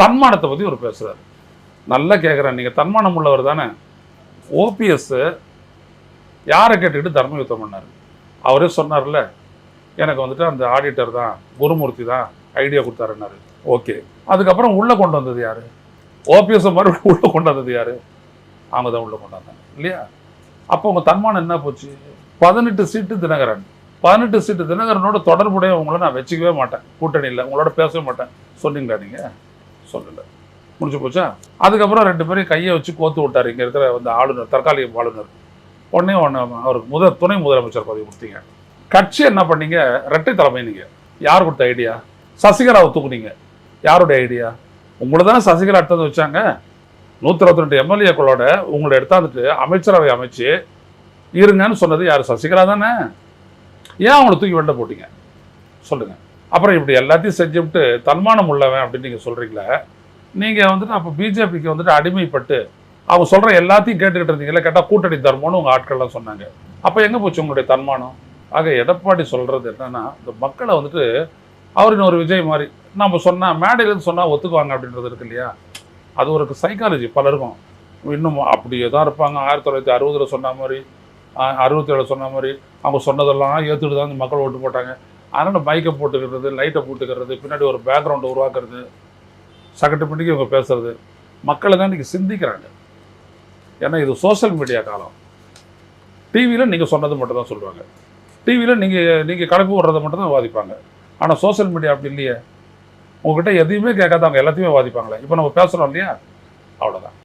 தன்மானத்தை பற்றி ஒரு பேசுகிறார் நல்லா கேட்குறேன் நீங்கள் தன்மானம் உள்ளவர் தானே. ஓபிஎஸ்ஸு யாரை கேட்டுக்கிட்டு தர்ம யுத்தம் பண்ணார்? அவரே சொன்னார்ல எனக்கு வந்துட்டு அந்த ஆடிட்டர் தான் குருமூர்த்தி தான் ஐடியா கொடுத்தாருன்னாரு. ஓகே அதுக்கப்புறம் உள்ளே கொண்டு வந்தது யார்? ஓபிஎஸ் மறுபடியும் உள்ளே கொண்டு வந்தது யார்? அவங்க தான் உள்ளே கொண்டு வந்தாங்க. இல்லையா? அப்போ உங்கள் தன்மானம் என்ன போச்சு? பதினெட்டு சீட்டு தினகரன். பதினெட்டு சீட்டு தினகரனோட தொடர்புடைய உங்களை நான் வச்சுக்கவே மாட்டேன். கூட்டணியில் உங்களோட பேசவே மாட்டேன். சொன்னீங்களா நீங்கள் சொல்லலை. முடிஞ்சு போச்சா? அதுக்கப்புறம் ரெண்டு பேரும் கையை வச்சு கோத்து விட்டார். இங்கே இருக்கிற அந்த ஆளுநர் தற்காலிக ஆளுநர். உடனே ஒன்று அவருக்கு முதல் துணை முதலமைச்சர் பதவி கொடுத்தீங்க. கட்சி என்ன பண்ணீங்க? ரெட்டை தலைமை நீங்கள் யார் கொடுத்த ஐடியா சசிகலாவை தூக்குனீங்க. யாருடைய ஐடியா உங்களை தானே சசிகலா எடுத்து வச்சாங்க. நூற்றி இருபத்தி ரெண்டு எம்எல்ஏக்களோட உங்களை எடுத்தாந்துட்டு அமைச்சரவை அமைச்சு இருங்கன்னு சொன்னது யார்? சசிகலா தானே. ஏன் அவங்கள தூக்கி வெளில போட்டீங்க? சொல்லுங்க. அப்புறம் இப்படி எல்லாத்தையும் செஞ்சுவிட்டு தன்மானம் உள்ளவன் அப்படின்னு நீங்கள் சொல்கிறீங்களே நீங்கள் வந்துட்டு அப்போ பிஜேபிக்கு வந்துட்டு அடிமைப்பட்டு அவங்க சொல்கிற எல்லாத்தையும் கேட்டுக்கிட்டு இருந்தீங்களே கேட்டால் கூட்டணி தர்மம்னு உங்கள் ஆட்கள்லாம் சொன்னாங்க. அப்போ எங்கே போச்சு உங்களுடைய தன்மானம்? ஆக எடப்பாடி சொல்கிறது என்னென்னா இந்த மக்களை வந்துட்டு அவரின் ஒரு விஜய் மாதிரி நம்ம சொன்னால் மேடையிலேருந்து சொன்னால் ஒத்துக்குவாங்க அப்படின்றது இருக்கு இல்லையா? அது ஒரு சைக்காலஜி பலருக்கும். இன்னும் அப்படியே தான் இருப்பாங்க. ஆயிரத்தி தொள்ளாயிரத்தி அறுபதில் சொன்ன மாதிரி அறுபத்தி ஏழு சொன்ன மாதிரி அவங்க சொன்னதெல்லாம் ஏற்றுட்டு தான் இந்த மக்கள் ஓட்டு போட்டாங்க. அதனால் மைக்கை போட்டுக்கிறது லைட்டை போட்டுக்கிறது பின்னாடி ஒரு பேக்ரவுண்டை உருவாக்குறது சகட்டு பண்ணிக்கு இவங்க பேசுகிறது மக்களை தான் இன்றைக்கி சிந்திக்கிறாங்க. ஏன்னா இது சோஷியல் மீடியா காலம். டிவியில் நீங்கள் சொன்னது மட்டும் தான் சொல்லுவாங்க. டிவியில் நீங்கள் நீங்கள் கலப்பு விடுறதை மட்டும் தான் வாதிப்பாங்க. ஆனால் சோஷியல் மீடியா அப்படி இல்லையே. உங்ககிட்ட எதையுமே கேட்காத அவங்க எல்லாத்தையுமே வாதிப்பாங்களே. இப்போ நம்ம பேசுகிறோம் இல்லையா? அவ்வளோதான்